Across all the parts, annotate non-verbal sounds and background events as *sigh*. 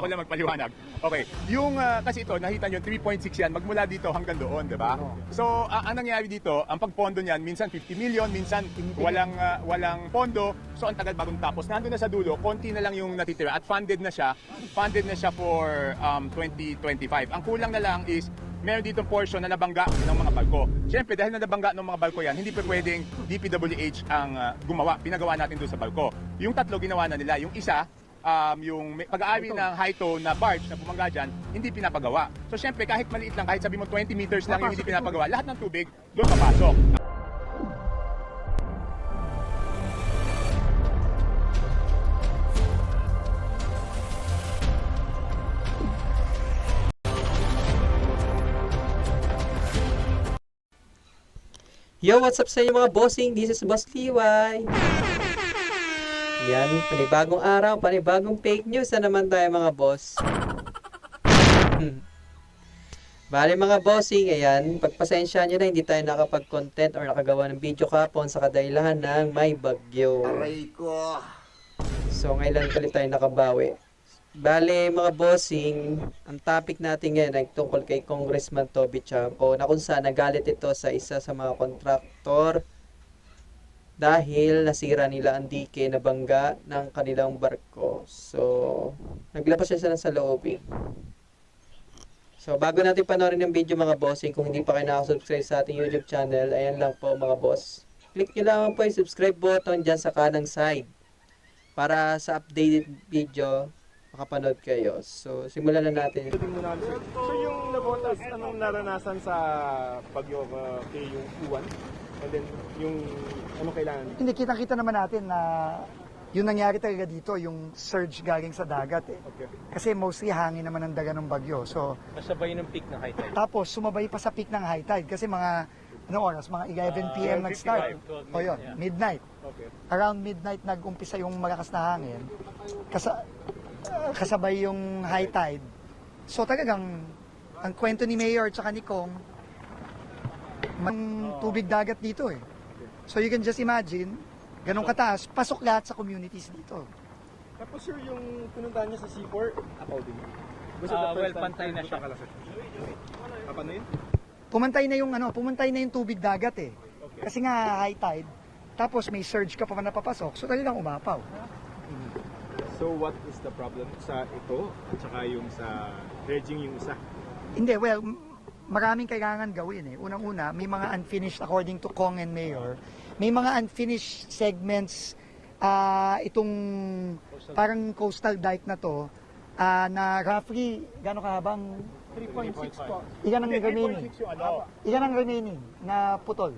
ako lang magpaliwanag. Okay, yung ah, kasi ito, nakita nyo, 3.6 yan, magmula dito hanggang doon, di ba? So, ah, ang nangyayari dito, ang pagpondo niyan, minsan 50 million, minsan walang ah, walang pondo. So, ang tagal bagong tapos. Nandun na sa dulo, konti na lang yung natitira at funded na siya. Funded na siya for um, 2025. Ang kulang na lang is meron ditong portion na nabangga ng mga barko. Siyempre, dahil na nabangga ng mga barko yan, hindi pa pwedeng DPWH ang ah, gumawa. Pinagawa natin doon sa barko. Yung tatlo, ginawa na nila. Yung isa, um, yung pag-aari ng high tone na barge na bumangga dyan, hindi pinapagawa. So siyempre, kahit maliit lang, kahit sabi mo 20 meters lang yung hindi pinapagawa, lahat ng tubig doon papasok. Yo, what's up sa inyo mga bossing? This is Boss Liway. Yan, panibagong araw, panibagong fake news na naman tayo mga boss. *laughs* Bale mga bossing, ayan, pagpasensya nyo na hindi tayo nakapag-content or nakagawa ng video kapon sa kadahilahan ng may bagyo. Aray ko. So, ngayon lang ulit tayo nakabawi. Bale, mga bossing, ang topic natin ngayon ay tungkol kay Congressman Toby Champo na kung saan nagalit ito sa isa sa mga kontraktor dahil nasira nila ang dike na bangga ng kanilang barko. So, naglapas siya sa loobing. So, bago natin panoorin yung video mga bossing, kung hindi pa kayo nakasubscribe sa ating YouTube channel, ayan lang po mga boss. Click nyo lang po yung subscribe button dyan sa kanang side para sa updated video makapanood kayo. So, simulan na natin. So yung nabotas, anong naranasan sa bagyo uh, kay yung Uwan? And then yung anong kailangan? Hindi, kitang-kita naman natin na yung nangyari talaga dito, yung surge galing sa dagat eh. Okay. Kasi mostly hangin naman ang daga ng bagyo. So, Kasabay ng peak ng high tide. tapos sumabay pa sa peak ng high tide kasi mga ano oras, mga 11 p.m. nag-start. 12, O yun, midnight. Okay. Around midnight nag-umpisa yung malakas na hangin. Kasa, ah, kasabay yung high tide. So talagang, ang kwento ni Mayor at ni Kong, mang tubig dagat dito eh. So you can just imagine, ganong kataas, pasok lahat sa communities dito. Tapos sir, yung pinuntahan niya sa C4, ako din. Gusto Ah, the first well, time pantay na siya. ka lang sa- Ah, paano yun? Pumantay na yung ano, pumantay na yung tubig dagat eh. Kasi nga high tide, tapos may surge ka pa pa napapasok, so talagang umapaw. So what is the problem sa ito at saka yung sa dredging yung isa? Hindi, well, m- maraming kailangan gawin eh. Unang-una, may mga unfinished, according to Kong and Mayor, may mga unfinished segments ah itong parang coastal dike na to ah, na roughly, gano'ng kahabang? 3.6 po. Ilan ang remaining? yung ano, ang remaining na putol?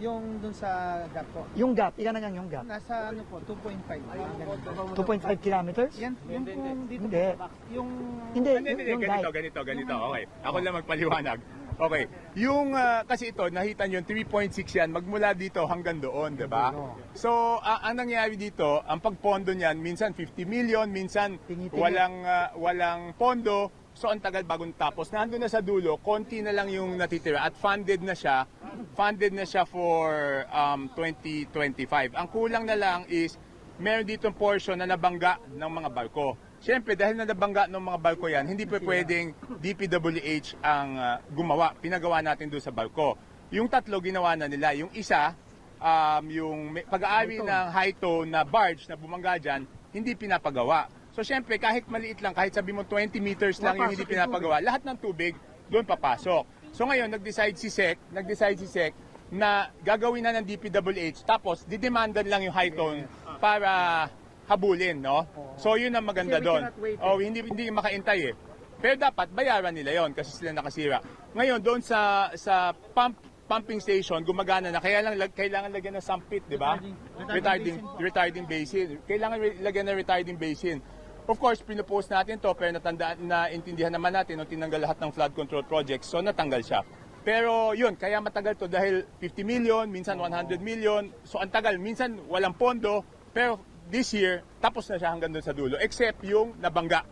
Yung dun sa gap po. Yung gap, ilan na yan yung gap? Nasa ano po, 2.5. parang ganun. 2.5 kilometers? Yan, yung kung dito Hindi. yung Hindi, Hindi, yung, hindi, yung ganito, dike. ganito, ganito. Okay, ako lang magpaliwanag. Okay, yung ah, kasi ito, nakita nyo, 3.6 yan, magmula dito hanggang doon, di ba? So, ah, ang nangyayari dito, ang pagpondo niyan, minsan 50 million, minsan Tingi-tingi. walang ah, walang pondo. So, ang tagal bagong tapos. Nandun na sa dulo, konti na lang yung natitira at funded na siya. Funded na siya for um, 2025. Ang kulang na lang is meron ditong portion na nabangga ng mga barko. Siyempre, dahil na nabangga ng mga barko yan, hindi pa pwedeng DPWH ang ah, gumawa. Pinagawa natin doon sa barko. Yung tatlo, ginawa na nila. Yung isa, um, yung pag-aari ng high tone na barge na bumangga dyan, hindi pinapagawa. So siyempre, kahit maliit lang, kahit sabi mo 20 meters lang yung hindi pinapagawa, lahat ng tubig doon papasok. So ngayon, nag-decide si SEC, nag-decide si SEC na gagawin na ng DPWH, tapos didemandan lang yung high tone para habulin, no? So yun ang maganda Kasi we doon. cannot wait eh. Oh, hindi hindi makaintay eh. Pero dapat bayaran nila yon kasi sila nakasira. Ngayon doon sa sa pump pumping station gumagana na kaya lang lag- kailangan lagyan ng sump pit, di ba? Retarding retarding basin. Kailangan re- lagyan ng retarding basin. Of course, pinupost natin to pero natandaan na intindihan naman natin nung tinanggal lahat ng flood control projects. So natanggal siya. Pero yun, kaya matagal to dahil 50 million, minsan 100 million. So ang tagal, minsan walang pondo. Pero this year, tapos na siya hanggang doon sa dulo. Except yung nabangga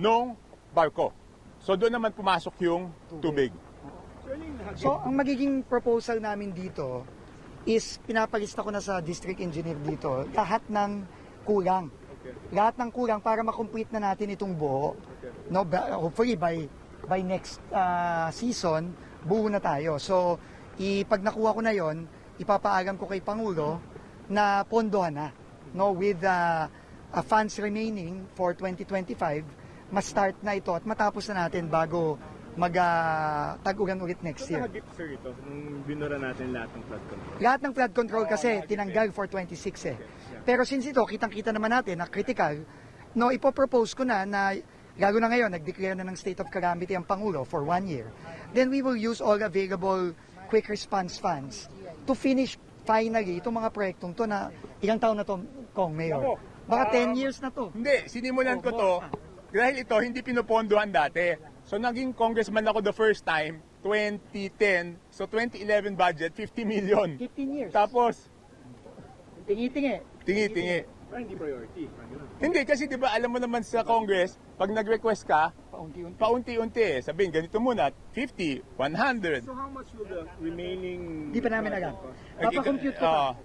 nung barko. So doon naman pumasok yung tubig. So, ang magiging proposal namin dito is pinapalista ko na sa district engineer dito lahat ng kulang. lahat ng kulang para makomplete na natin itong buo. No, hopefully by by next ah, season, buo na tayo. So, i, pag nakuha ko na yon, ipapaalam ko kay Pangulo na pondohan na. No, with ah, ah, funds remaining for 2025, ma-start na ito at matapos na natin bago mag ah, tag-ulan ulit next year. Nakagip sir ito nung binura natin lahat ng flood control. Lahat ng flood control kasi tinanggal for 26 eh. Pero since ito, kitang-kita naman natin na critical, no, ipopropose ko na na lalo na ngayon, nag-declare na ng state of calamity ang Pangulo for one year. Then we will use all available quick response funds to finish finally itong mga proyektong to na ilang taon na to, Kong Mayor? Baka 10 years na to. Hindi, sinimulan ko to dahil ito hindi pinupondohan dati. So naging congressman ako the first time, 2010. So 2011 budget, 50 million. 15 years. Tapos, Tingi-tingi. tingi-tingi. Pero hindi priority. parang ganun. Hindi, kasi di ba alam mo naman sa Congress, pag nag-request ka, Paunti-unti. paunti-unti eh. Sabihin, ganito muna, 50, 100. So how much will the remaining... Di pa namin alam. Papakompute ko pa. Oo.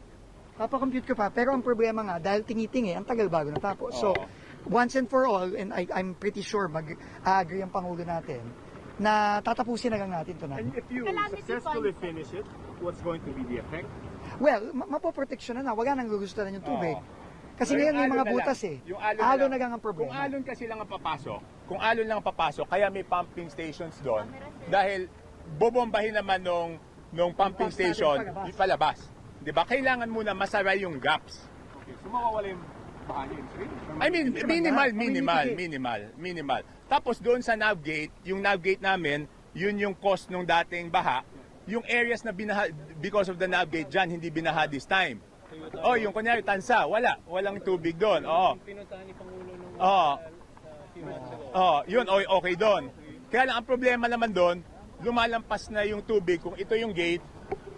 Papakompute ko pa. Pero ang problema nga, dahil tingi-tingi, ang tagal bago natapos. So, Oo. once and for all, and I, I'm pretty sure mag-agree ang Pangulo natin, na tatapusin na lang natin ito na. And if you successfully finish it, what's going to be the effect? Well, ma- mapoproteksyon na na. Wala nang gugustuhan yung tubig. Oo. Kasi ngayon yung may mga na butas lang. eh. Yung alon, Alon na na lang ang Kung problema. alon kasi lang ang papasok, kung alon lang ang papasok, kaya may pumping stations doon. Dahil bobombahin naman nung, nung pumping natin station, palabas. yung palabas. Di ba? Kailangan muna masaray yung gaps. Okay, so mawawala yung baha niyo. Sorry. I mean, minimal, minimal, minimal, minimal. Tapos doon sa navgate, yung navgate namin, yun yung cost nung dating baha. Yung areas na binaha, because of the navgate dyan, hindi binaha this time. Oh, yung kunyari, tansa, wala. Walang tubig doon. Oo. Oo. Oo, yun, o- okay doon. Kaya lang, ang problema naman doon, lumalampas na yung tubig. Kung ito yung gate,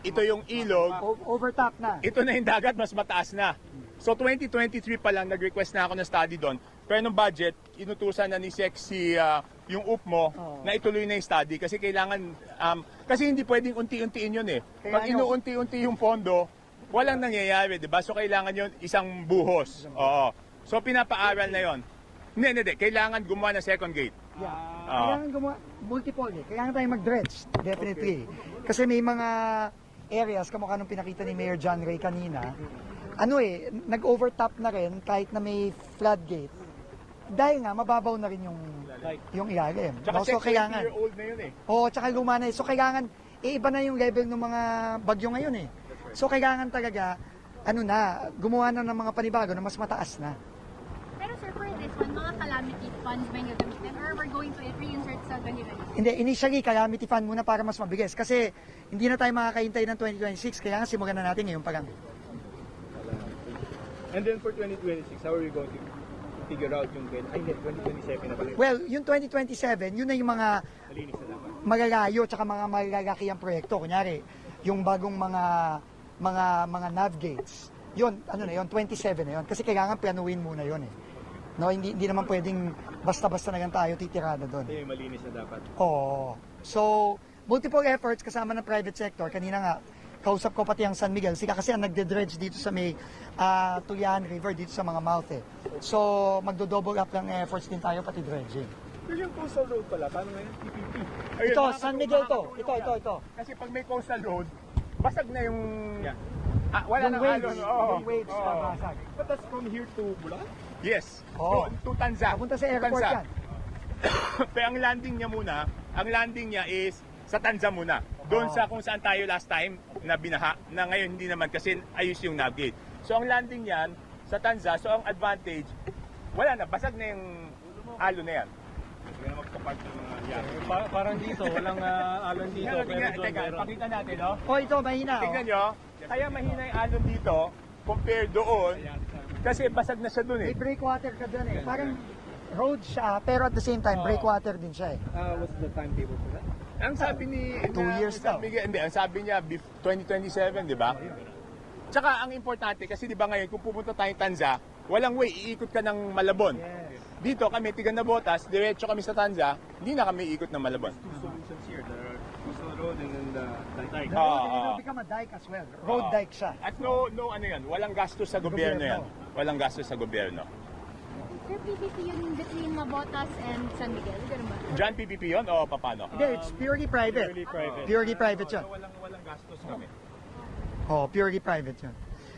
ito yung ilog, O- overtop na. ito na yung dagat, mas mataas na. So 2023 pa lang, nag-request na ako ng study doon. Pero nung budget, inutusan na ni Sexy ah, yung UPMO Oo. na ituloy na yung study kasi kailangan, um, kasi hindi pwedeng unti-untiin yun eh. Kaya Pag ano- inuunti-unti yung pondo, walang nangyayari, di ba? So kailangan yun isang buhos. Oo. So pinapaaral na yon. Hindi, hindi, hindi. Kailangan gumawa ng second gate. Yeah. Oo. Kailangan gumawa, multiple eh. Kailangan tayong mag-dredge, definitely. Kasi may mga areas, kamukha nung pinakita ni Mayor John Ray kanina, ano eh, nag-overtop na rin kahit na may floodgate. Dahil nga, mababaw na rin yung, yung ilalim. Tsaka No? So, kailangan. year old na yun eh. Oo, tsaka luma na eh. So, kailangan, eh, iba na yung level ng mga bagyo ngayon eh. So, kailangan talaga, ano na, gumawa na ng mga panibago na mas mataas na. Pero sir, for this one, mga calamity funds ba yung gagamitin? Or we're going to reinsert sa ganito? Hindi, initially, calamity fund muna para mas mabilis. Kasi hindi na tayo makakahintay ng 2026, kaya nga simulan na natin ngayon pa lang. And then for 2026, how are you going to figure out yung? Ay, hindi, 2027 na pala. Well, yung 2027, yun na yung mga Malinis na dapat. malalayo tsaka mga malalaki ang proyekto. Kunyari, yung bagong mga mga mga nav gates. Yun, ano na yun, 27 na yun. Kasi kailangan planuin muna yun eh. No, hindi, hindi naman pwedeng basta-basta na lang tayo titirada doon. Yung malinis na dapat. Oo. So, multiple efforts kasama ng private sector. Kanina nga, kausap ko pati ang San Miguel. Sila kasi ang nagde-dredge dito sa may ah, Tulian River, dito sa mga mouth eh. So, magdo-double up ng efforts din tayo pati dredging. Pero yung coastal road pala, paano ngayon? PPP. Ayun, Ito, San Miguel to. Ito, ito, ito. Kasi pag may coastal road, basag na yung... Yeah. Ah, wala yung nang waves, alon. Oo. yung waves Oo. babasag. But that's from here to Bulacan? Yes. Oo. To, to Tanza. Papunta sa airport Tanza. yan. *coughs* Pero ang landing niya muna, ang landing niya is sa Tanza muna. Doon Oo. sa kung saan tayo last time na binaha, na ngayon hindi naman kasi ayos yung navigate. So ang landing niyan sa Tanza, so ang advantage, wala na, basag na yung alo na yan. Hindi na magkapark ng mga yan. parang dito, walang ah, alon dito. Pero pero tingnan, doon teka, meron. pakita natin, no? Oh, ito, mahina. Tingnan Oh. nyo, kaya mahina yung alon dito compared doon kasi basag na siya doon eh. May breakwater ka dun eh. Parang road siya, pero at the same time, breakwater din siya eh. Uh, what's the timetable for that? Ang sabi ni Two na- years sabi, Hindi, ang sabi niya bef- 2027, di ba? Tsaka ang importante kasi di ba ngayon kung pupunta tayong Tanza, walang way iikot ka ng Malabon. Dito kami tigan na botas, diretso kami sa Tanza, hindi na kami iikot ng Malabon. Two solutions here. Coastal road and then the, the dike. The Ah, road will become a dike as well. Road Oo. dike siya. At no no ano yan, walang gastos sa gobyerno yan. Walang gastos sa gobyerno. Sir, PPP yun between Mabotas and San Miguel, ganun ba? John PPP yun o paano? Hindi, it's purely private. Purely private. Purely private yun. Walang, walang gastos kami. Oh, purely private yun.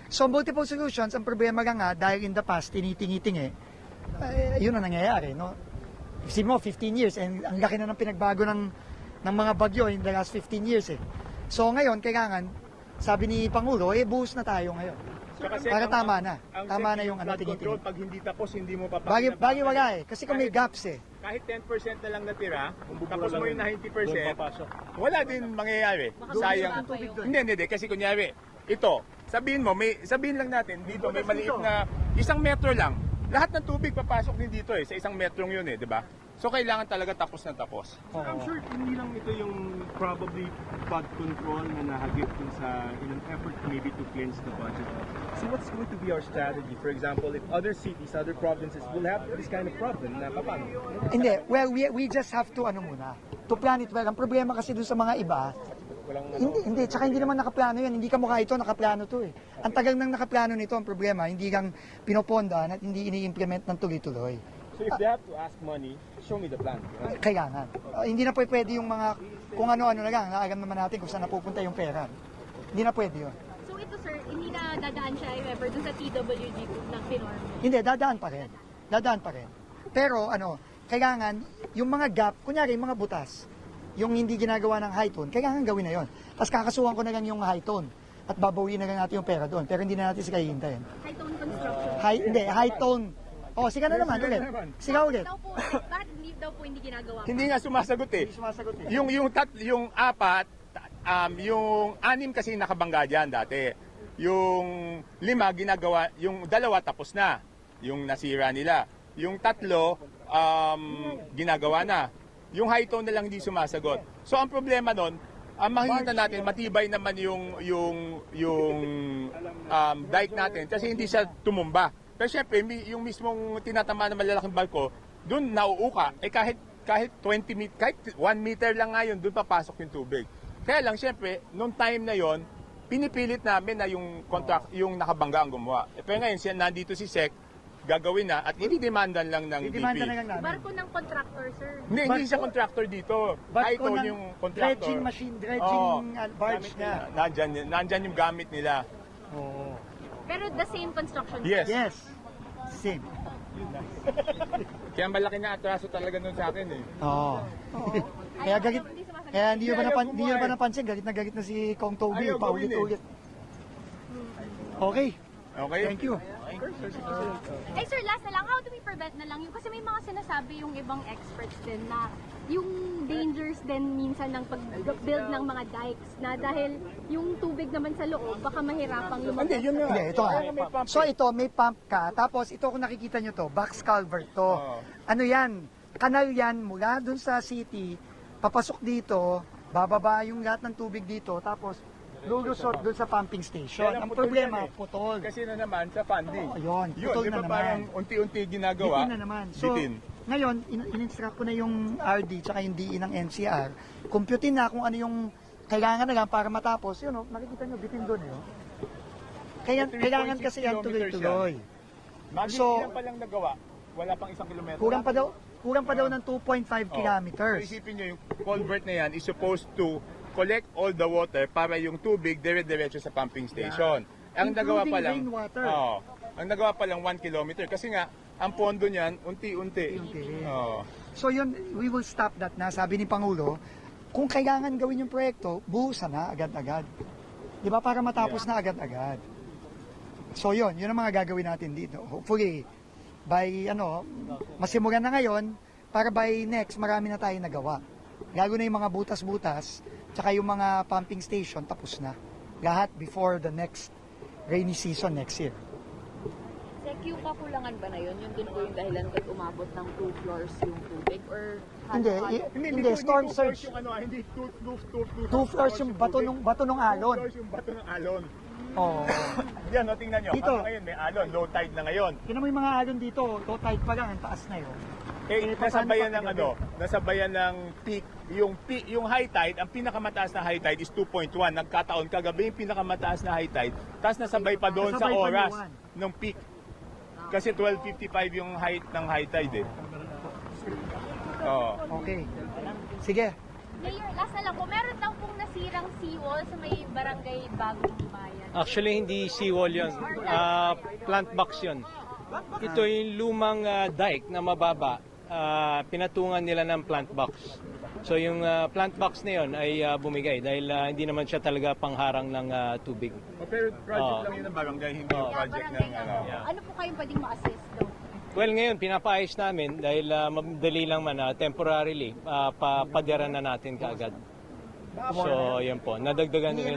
So, multiple solutions, ang problema lang nga, dahil in the past, tinitingiting eh, yun ang nangyayari, no? Isipin mo, 15 years, and ang laki na ng pinagbago ng, ng mga bagyo in the last 15 years eh. So, ngayon, kailangan, sabi ni Pangulo, eh, buhos na tayo ngayon. Kasi Para ang- tama na. ang Tama na yung ano, tinitingin. pag hindi tapos, hindi mo papakita. Bagi, bagi wala eh, kasi kung may gaps eh. Kahit 10% na lang natira, tapos lang mo yung yun. 90%, Doon papasok. wala din mangyayari. Sayang. Hindi, hindi, hindi. Kasi kunyari, ito, sabihin mo, may, sabihin lang natin, dito may maliit na isang metro lang. Lahat ng tubig papasok din dito eh, sa isang metrong yun eh, di ba? So kailangan talaga tapos na tapos. I'm sure hindi lang ito yung probably flood control na nahagip dun sa in an effort maybe to cleanse the budget. So what's going to be our strategy? For example, if other cities, other provinces will have this kind of problem, na paano? Hindi, well, we, we just have to, ano muna, to plan it well. Ang problema kasi dun sa mga iba, Walang ano, Hindi, hindi, tsaka hindi naman nakaplano yan. Hindi ka mukha ito, nakaplano to eh. Ang tagal nang nakaplano nito, ang problema, hindi kang pinopondahan at hindi ini-implement ng tuloy-tuloy. So if they have to ask money, show me the plan. Right? Kailangan. Uh, hindi na po pwede yung mga, kung ano-ano na lang, naalam naman natin kung saan napupunta yung pera. Hindi na pwede yun. So ito sir, hindi na dadaan siya if ever dun sa TWG group ng Pinorm. Hindi, dadaan pa rin. Dadaan pa rin. Pero ano, kailangan, yung mga gap, kunyari yung mga butas, yung hindi ginagawa ng high tone, kailangan gawin na yon. Tapos kakasuhan ko na lang yung high tone at babawiin na lang natin yung pera doon. Pero hindi na natin sila hihintayin. High tone construction. High, hindi, high tone. Oh, siga na naman ulit. Siga ulit. Daw po, bakit hindi daw po hindi ginagawa? Hindi nga sumasagot eh. Hindi sumasagot eh. Yung yung tat, yung apat, um, yung anim kasi nakabangga dyan dati. Yung lima ginagawa, yung dalawa tapos na. Yung nasira nila. Yung tatlo um, ginagawa na. Yung high tone na lang hindi sumasagot. So ang problema nun, ang makikita natin matibay naman yung yung yung um, dike natin kasi hindi siya tumumba. Pero syempre, yung mismong tinatama ng malalaking barko, doon nauuka. Eh kahit kahit 20 meter, kahit 1 meter lang nga yun, doon papasok yung tubig. Kaya lang, syempre, nung time na yon pinipilit namin na yung contract, yung nakabangga ang gumawa. Eh, pero ngayon, siya, nandito si SEC, gagawin na at inidemandan lang ng DP. Didimanda na lang namin. Barko ng contractor, sir. Hindi, hindi Barko- siya contractor dito. Barko Kahit ng yung contractor. dredging machine, dredging Oo. uh, barge Gamit niya. nila. Nandyan, nandyan yung gamit nila. Oo. Pero the same construction. Yes. Yes. Same. *laughs* Kaya malaki na atraso talaga nun sa akin eh. Oo. *laughs* Kaya Ayaw- galit, ayaw, hindi sumasagot. kaya hindi nyo ba, Ayaw napan, hindi nyo ba eh. napansin, galit na galit na si Kong Toby, Ayaw gawin eh. paulit-ulit. Okay, Okay? thank you. Ay sir, last na lang, how do we prevent na lang yung, kasi may mga sinasabi yung ibang experts din na yung dangers din minsan ng pag-build ng mga dikes na dahil yung tubig naman sa loob, baka mahirapang lumabas. Hindi, yun nga. Hindi, ito nga. Pump So ito, may pump ka, tapos ito kung nakikita nyo to, box culvert to. Oo. Ano yan? Kanal yan mula dun sa city, papasok dito, bababa yung lahat ng tubig dito, tapos lulusot dun sa pumping station. Kaya lang Ang putol problema, yan eh. putol. Kasi na naman sa funding. Oo, yun, Yun, putol di na ba naman. parang unti-unti ginagawa? Bitin na naman. So, Bitin. ngayon, in- in-instruct ko na yung RD tsaka yung DE ng NCR. Computein na kung ano yung kailangan na lang para matapos. Yun, oh, nakikita nyo, bitin doon. Eh, oh. Kaya, 3.6 kailangan kasi yan kilometers tuloy-tuloy. Magi So- ilan pa lang nagawa, wala pang isang kilometro. Kulang pa daw, kulang pa daw ng 2.5 Oh. kilometers. So isipin nyo, yung culvert na yan is supposed to collect all the water para yung tubig dire-diretso sa pumping station. Ang nagawa pa lang, rainwater. Oo. ang nagawa pa lang 1 kilometer kasi nga ang pondo niyan unti-unti. Oo. So yun, we will stop that na. Sabi ni Pangulo, kung kailangan gawin yung proyekto, buhusan na agad-agad. Di ba? Para matapos na agad-agad. So yun, yun ang mga gagawin natin dito. Hopefully, by ano, masimulan na ngayon, para by next, marami na tayong nagawa. Lalo na yung mga butas-butas, tsaka yung mga pumping station, tapos na. Lahat before the next rainy season next year. Sek, yung kakulangan ba na yun? Yun din po yung dahilan ba't umabot ng two floors yung tubig? Or Hindi, i- hindi, storm two surge. floors Yung ano, hindi two, two, two, two, Two floors yung bato tubig. nung, bato nung Two alon. floors yung bato ng alon. Oo. *laughs* Yan, no, tingnan nyo. Dito. Hanggang ngayon may alon, low tide na ngayon. Tingnan mo yung mga alon dito, low tide pa lang, ang taas na yun. Eh, Eh, nasabayan ng ano, nasabayan ng peak, yung peak, yung high tide, ang pinakamataas na high tide is 2.1. Nagkataon kagabi yung pinakamataas na high tide, tapos nasabay pa doon sa oras ng peak. Kasi 12.55 yung height ng high tide eh. Oo. Okay. Sige. Mayor, last na lang po, meron daw pong nasirang seawall sa may barangay Bagong Bayan. Actually, hindi seawall yun. Ah, plant box yun. Ito yung lumang ah, dike na mababa. Ah, pinatungan nila ng plant box. So yung ah, plant box na yun ay ah, bumigay dahil ah, hindi naman siya talaga pangharang ng ah, tubig. Pero project Oo. lang yun ng barangay, hindi yung Oo. Kaya project ng ano, ano. ano po kayong pwedeng ma-assist daw? Well, ngayon, pinapaayos namin dahil uh, madali lang man, ah, temporarily, uh, papadira na natin kaagad. So, yun po. Nadagdagan din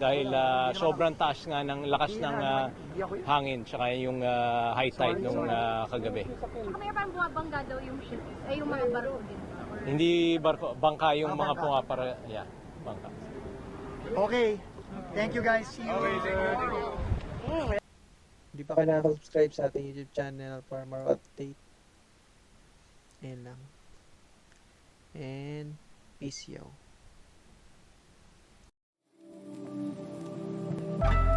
dahil ah, sobrang taas nga ng lakas ng ah, hangin tsaka yung ah, high tide nung ah, kagabi. May parang bumabangga daw yung ship, ay yung mga barko din. Hindi barko, bangka yung mga pumapara. Yeah, bangka. Okay. Thank you guys. See you. Hindi pa kayo nakaka-subscribe sa ating YouTube channel for more update. Ayan lang. And, peace yo. Thank you.